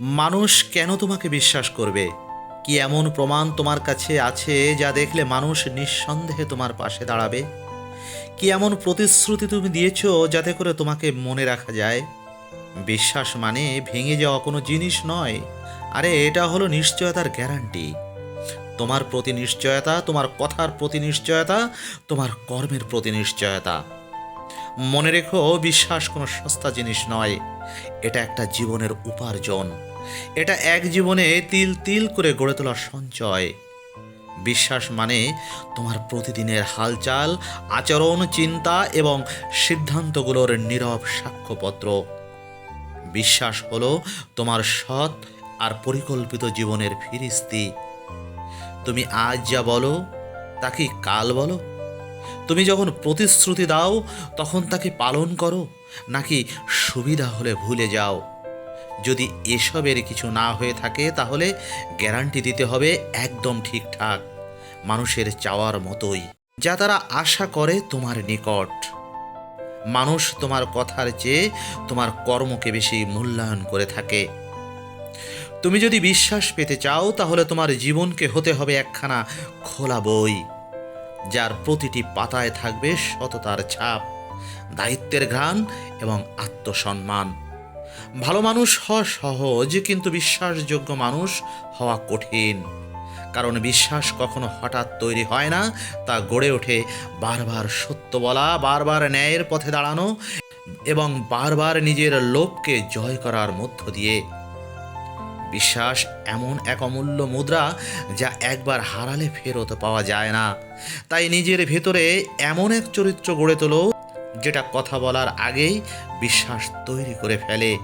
মানুষ কেন তোমাকে বিশ্বাস করবে? কি এমন প্রমাণ তোমার কাছে আছে যা দেখলে মানুষ নিঃসন্দেহে তোমার পাশে দাঁড়াবে? কি এমন প্রতিশ্রুতি তুমি দিয়েছ যাতে করে তোমাকে মনে রাখা যায়? বিশ্বাস মানে ভেঙে যাওয়া কোনো জিনিস নয়। আরে, এটা হলো নিশ্চয়তার গ্যারান্টি। তোমার প্রতি নিশ্চয়তা, তোমার কথার প্রতি নিশ্চয়তা, তোমার কর্মের প্রতি নিশ্চয়তা। মনে রেখো, বিশ্বাস কোনো সস্তা জিনিস নয়। এটা একটা জীবনের উপার্জন। এটা এক জীবনে তিল তিল করে গড়ে তোলার সঞ্চয়। বিশ্বাস মানে তোমার প্রতিদিনের হালচাল, আচরণ, চিন্তা এবং সিদ্ধান্তগুলোর নীরব সাক্ষ্যপত্র। বিশ্বাস হলো তোমার সৎ আর পরিকল্পিত জীবনের ফিরিস্তি। তুমি আজ যা বলো, তা কি কাল বলো? তুমি যখন প্রতিশ্রুতি দাও, তখন তাকে পালন করো, নাকি সুবিধা হলে ভুলে যাও। যদি এসবের কিছু না হয়ে থাকে, তাহলে গ্যারান্টি দিতে হবে একদম ঠিকঠাক, মানুষের চাওয়ার মতোই, যা তারা আশা করে তোমার নিকট। মানুষ তোমার কথার চেয়ে তোমার কর্মকে বেশি মূল্যায়ন করে থাকে। তুমি যদি বিশ্বাস পেতে চাও, তাহলে তোমার জীবনকে হতে হবে একখানা খোলা বই। যার প্রতিটি পাতায় থাকবে সততার ছাপ, দায়িত্বের ঘ্রাণ এবং আত্মসম্মান। ভালো মানুষ হওয়া সহজ, কিন্তু বিশ্বাসযোগ্য মানুষ হওয়া কঠিন। কারণ বিশ্বাস কখনো হঠাৎ তৈরি হয় না, তা গড়ে ওঠে বারবার সত্য বলা, বারবার ন্যায়ের পথে দাঁড়ানো এবং বারবার নিজের লোভকে জয় করার মধ্য দিয়ে। বিশ্বাস এমন এক অমূল্য মুদ্রা যা একবার হারালে ফেরত পাওয়া যায় না। তাই নিজের ভেতরে এমন এক চরিত্র গড়ে তোলো, যেটা কথা বলার আগেই বিশ্বাস তৈরি করে ফেলে।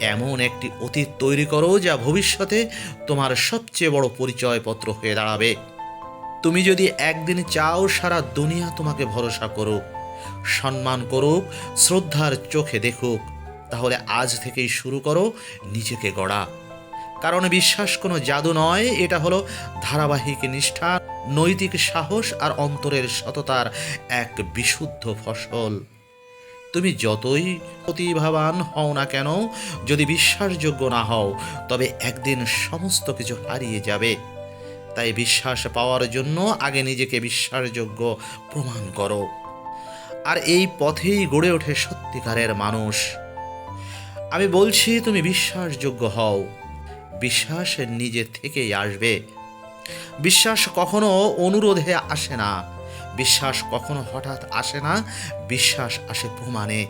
এমন একটি অতীত তৈরি করো যা ভবিষ্যতে তোমার সবচেয়ে বড় পরিচয়পত্র হয়ে দাঁড়াবে। তুমি যদি একদিন চাও সারা দুনিয়া তোমাকে ভরসা করুক, সম্মান করুক, শ্রদ্ধার চোখে দেখুক, তাহলে আজ থেকেই শুরু করো নিজেকে গড়া। কারণ বিশ্বাস কোনো জাদু নয়, এটা হলো ধারাবাহিক নিষ্ঠা, নৈতিক সাহস আর অন্তরের সততার এক বিশুদ্ধ ফসল। তুমি যতই প্রতিভাবান হও না কেন, যদি বিশ্বাসযোগ্য না হও, তবে একদিন সমস্ত কিছু হারিয়ে যাবে। তাই বিশ্বাস পাওয়ার জন্য আগে নিজেকে বিশ্বাসযোগ্য প্রমাণ করো। আর এই পথেই গড়ে ওঠে সত্যিকারের মানুষ। আমি বলছি, তুমি বিশ্বাসযোগ্য হও। বিশ্বাস নিজে থেকেই আসবে। বিশ্বাস কখনো অনুরোধে আসে না। বিশ্বাস কখনো হঠাৎ আসে না। বিশ্বাস আসে প্রমাণে।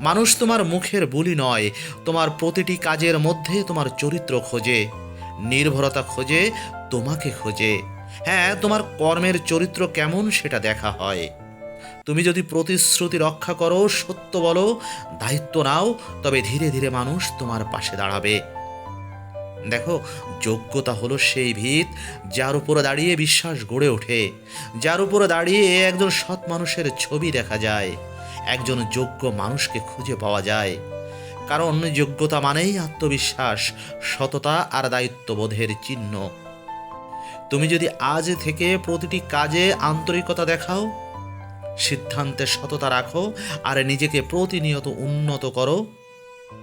মানুষ তোমার মুখের বুলি নয়, তোমার প্রতিটি কাজের মধ্যে তোমার চরিত্র খোঁজে। নির্ভরতা খোঁজে, তোমাকে খোঁজে। হ্যাঁ তোমার কর্মের চরিত্র কেমন সেটা দেখা হয়। তুমি যদি প্রতিশ্রুতি রক্ষা করো, সত্য বলো, দায়িত্ব নাও, তবে ধীরে ধীরে মানুষ তোমার পাশে দাঁড়াবে। দেখো, যোগ্যতা হলো সেই ভিত যার উপরে দাঁড়িয়ে বিশ্বাস গড়ে ওঠে। যার উপরে দাঁড়িয়ে একজন সৎ মানুষের ছবি দেখা যায়, একজন যোগ্য মানুষকে খুঁজে পাওয়া যায়। কারণ যোগ্যতা মানেই আত্মবিশ্বাস, সততা আর দায়িত্ববোধের চিহ্ন। তুমি যদি আজ থেকে প্রতিটি কাজে আন্তরিকতা দেখাও, সিদ্ধান্তে সততা রাখো আর নিজেকে প্রতিনিয়ত উন্নত করো,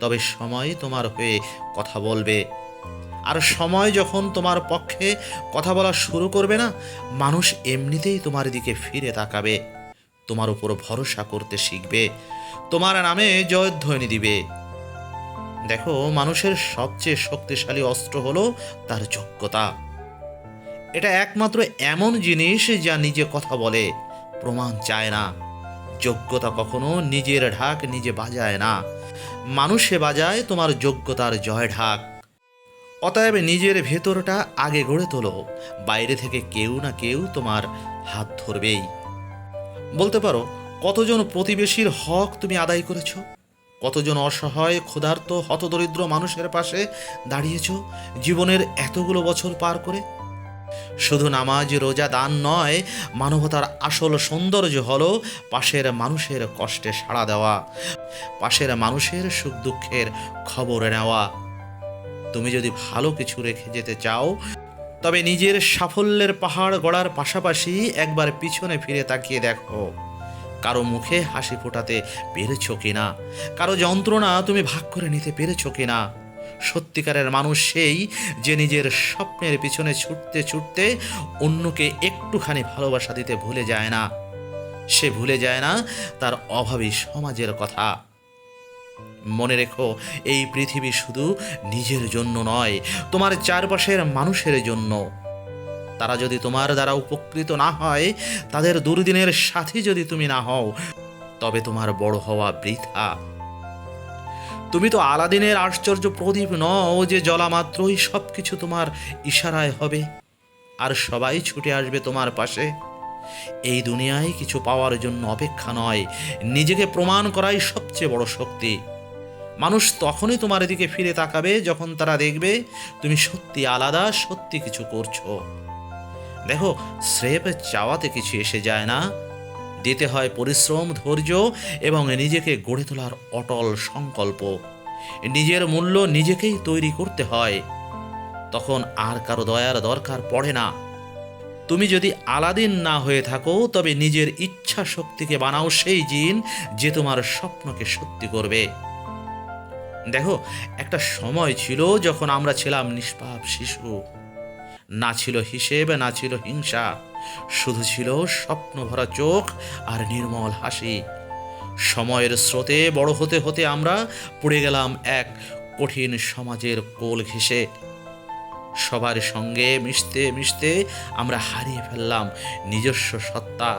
তবে সময় তোমার হয়ে কথা বলবে। আর সময় যখন তোমার পক্ষে কথা বলা শুরু করবে না, মানুষ এমনিতেই তোমার দিকে ফিরে তাকাবে। তোমার উপর ভরসা করতে শিখবে। তোমার নামে জয়ধ্বনি দিবে। দেখো, মানুষের সবচেয়ে শক্তিশালী অস্ত্র হলো তার যোগ্যতা। এটা একমাত্র এমন জিনিস যা নিজে কথা বলে, প্রমাণ চায় না। যোগ্যতা কখনো নিজের ঢাক নিজে বাজায় না। মানুষে বাজায় তোমার যোগ্যতার জয় ঢাক অতএব নিজের ভেতরটা আগে গড়ে তোলো। বাইরে থেকে কেউ না কেউ তোমার হাত ধরবেই। বলতে পারো, কতজন প্রতিবেশীর হক তুমি আদায় করেছ? কতজন অসহায়, ক্ষুধার্ত, হতদরিদ্র মানুষের পাশে দাঁড়িয়েছ জীবনের এতগুলো বছর পার করে? শুধু নামাজ, রোজা, দান নয়, মানবতার আসল সৌন্দর্য হল পাশের মানুষের কষ্টে সাড়া দেওয়া, পাশের মানুষের সুখ দুঃখের খবর নেওয়া। তুমি যদি ভালো কিছু রেখে যেতে চাও, তবে নিজের সাফল্যের পাহাড় গড়ার পাশাপাশি একবার পিছনে ফিরে তাকিয়ে দেখো, কারও মুখে হাসি ফোটাতে পেরেছ কিনা? কারও যন্ত্রণা তুমি ভাগ করে নিতে পেরেছ কিনা? সত্যিকারের মানুষ সেই যে নিজের স্বপ্নের পিছনে ছুটতে ছুটতে অন্যকে একটুখানি ভালোবাসা দিতে ভুলে যায় না। সে ভুলে যায় না তার অভাবী সমাজের কথা। মনে রেখো, এই পৃথিবী শুধু নিজের জন্য নয়, তোমার চারপাশের মানুষের জন্য। তারা যদি তোমার দ্বারা উপকৃত না হয়, তাদের দুর্দিনের সাথী যদি তুমি না হও, তবে তোমার বড় হওয়া বৃথা। তুমি তো আলাদিনের আশ্চর্য প্রদীপ নও যে জ্বলা মাত্রই সব কিছু তোমার ইশারায় হবে, আর সবাই ছুটে আসবে তোমার পাশে। এই দুনিয়ায় কিছু পাওয়ার জন্য অপেক্ষা নয়, নিজেকে প্রমাণ করাই সবচেয়ে বড় শক্তি। মানুষ তখনই তোমার দিকে ফিরে তাকাবে যখন তারা দেখবে তুমি সত্যি আলাদা, সত্যি কিছু করছ। দেখো, স্রেফ চাওয়াতে কিছু এসে যায় না। দিতে হয় পরিশ্রম, ধৈর্য এবং নিজেকে গড়ে তোলার অটল সংকল্প। নিজের মূল্য নিজেকেই তৈরি করতে হয়। তখন আর কারও দয়ার দরকার পড়ে না। তুমি যদি আলাদিন না হয়ে থাকো, তবে নিজের ইচ্ছা শক্তিকে বানাও সেই জিন যে তোমার স্বপ্নকে সত্যি করবে। দেখো, একটা সময় ছিল যখন আমরা ছিলাম নিষ্পাপ শিশু। না ছিল হিসেব, না ছিল হিংসা। শুধু ছিল স্বপ্ন ভরা চোখ আর নির্মল হাসি। সময়ের স্রোতে বড় হতে হতে আমরা পড়ে গেলাম এক কঠিন সমাজের কোল ঘেঁষে। সবার সঙ্গে মিশতে মিশতে আমরা হারিয়ে ফেললাম নিজস্ব সত্তা।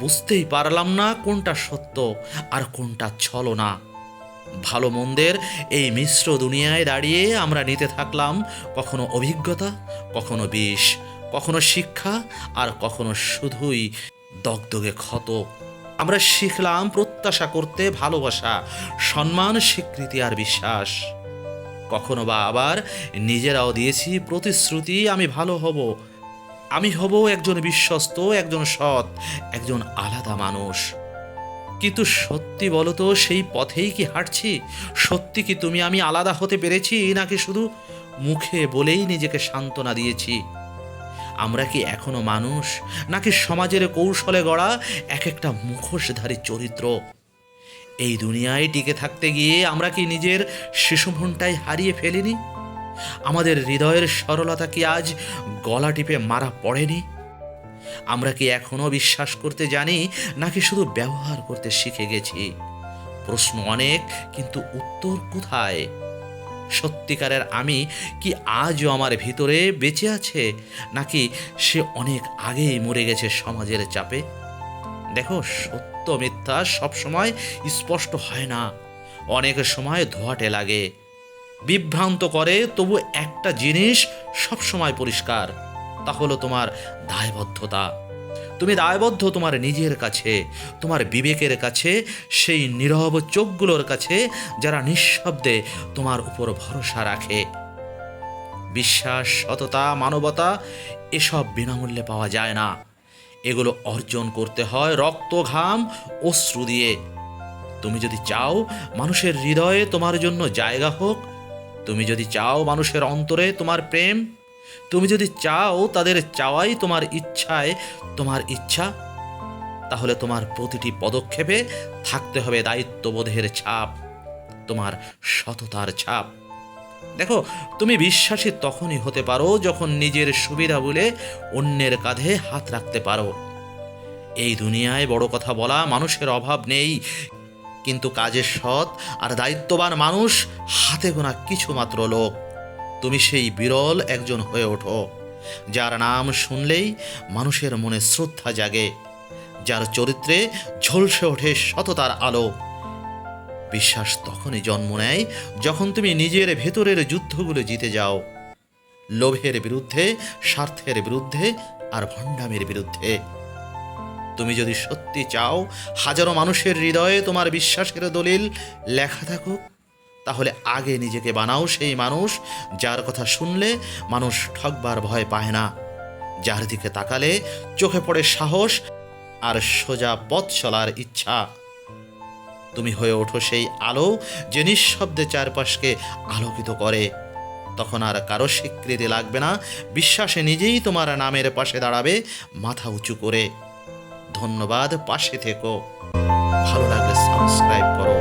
বুঝতেই পারলাম না কোনটা সত্য আর কোনটা ছলনা। ভালো মন্দের এই মিশ্র দুনিয়ায় দাঁড়িয়ে আমরা নিতে থাকলাম কখনো অভিজ্ঞতা, কখনো বিষ, কখনো শিক্ষা আর কখনো শুধুই দগদগে ক্ষত। আমরা শিখলাম প্রত্যাশা করতে ভালোবাসা, সম্মান, স্বীকৃতি আর বিশ্বাস। কখনো বা আবার নিজেরাও দিয়েছি প্রতিশ্রুতি, আমি ভালো হব। আমি হব একজন বিশ্বস্ত, একজন সৎ, একজন আলাদা মানুষ। কিন্তু সত্যি বলো তো, সেই পথেই কি হাঁটছি? সত্যি কি তুমি আমি আলাদা হতে পেরেছি, নাকি শুধু মুখে বলেই নিজেকে সান্ত্বনা দিয়েছি? আমরা কি এখনও মানুষ, নাকি সমাজের কৌশলে গড়া এক একটা মুখোশধারী চরিত্র? এই দুনিয়ায় টিকে থাকতে গিয়ে আমরা কি নিজের শিশুমনটাই হারিয়ে ফেলিনি? আমাদের হৃদয়ের সরলতা কি আজ গলা টিপে মারা পড়েনি? আমরা কি এখনও বিশ্বাস করতে জানি, নাকি শুধু ব্যবহার করতে শিখে গেছি? প্রশ্ন অনেক, কিন্তু উত্তর কোথায়? সত্যিকারের আমি কি আজও আমার ভিতরে বেঁচে আছে, নাকি সে অনেক আগেই মরে গেছে সমাজের চাপে? দেখো, সত্য মিথ্যা সবসময় স্পষ্ট হয় না। অনেক সময় ধোয়াটে লাগে। বিভ্রান্ত করে তবু একটা জিনিস সবসময় পরিষ্কার। তা হলো তোমার দায়বদ্ধতা। তুমি দায়বদ্ধ তোমার নিজের কাছে, তোমার বিবেকের কাছে, সেই নীরব চোখগুলোর কাছে যারা নিঃশব্দে তোমার উপর ভরসা রাখে। বিশ্বাস, সততা, মানবতা এসব বিনামূল্যে পাওয়া যায় না। এগুলো অর্জন করতে হয় রক্ত, ঘাম, অশ্রু দিয়ে। তুমি যদি চাও মানুষের হৃদয়ে তোমার জন্য জায়গা হোক, তুমি যদি চাও মানুষের অন্তরে তোমার প্রেম তুমি যদি চাও তাদের চাওয়াই তোমার ইচ্ছায়, তোমার ইচ্ছা, তাহলে তোমার প্রতিটি পদক্ষেপে থাকতে হবে দায়িত্ববোধের ছাপ, তোমার সততার ছাপ। দেখো, তুমি বিশ্বাসী তখনই হতে পারো যখন নিজের সুবিধা বলে অন্যের কাঁধে হাত রাখতে পারো। এই দুনিয়ায় বড় কথা বলা মানুষের অভাব নেই, কিন্তু কাজের সৎ আর দায়িত্ববান মানুষ হাতে গোনা কিছু মাত্র লোক। তুমি সেই বিরল একজন হয়ে ওঠো, যার নাম শুনলেই মানুষের মনে শ্রদ্ধা জাগে, যার চরিত্রে ঝলসে ওঠে সততার আলো। বিশ্বাস তখনই জন্ম নেয় যখন তুমি নিজের ভেতরের যুদ্ধগুলো জিতে যাও, লোভের বিরুদ্ধে, স্বার্থের বিরুদ্ধে আর ভণ্ডামের বিরুদ্ধে। তুমি যদি সত্যি চাও, হাজারো মানুষের হৃদয়ে তোমার বিশ্বাসের দলিল লেখা থাকুক তাহলে আগে নিজেকে বানাও সেই মানুষ যার কথা শুনলে মানুষ ঠকবার ভয় পায় না। যার দিকে তাকালে চোখে পড়ে সাহস আর সোজা পথ চলার ইচ্ছা। তুমি হয়ে ওঠো সেই আলো যে নিঃশব্দে চারপাশকে আলোকিত করে। তখন আর কারও স্বীকৃতি লাগবে না। বিশ্বাসে নিজেই তোমার নামের পাশে দাঁড়াবে মাথা উঁচু করে। ধন্যবাদ, পাশে থেকো। ভালো লাগলে সাবস্ক্রাইব করো।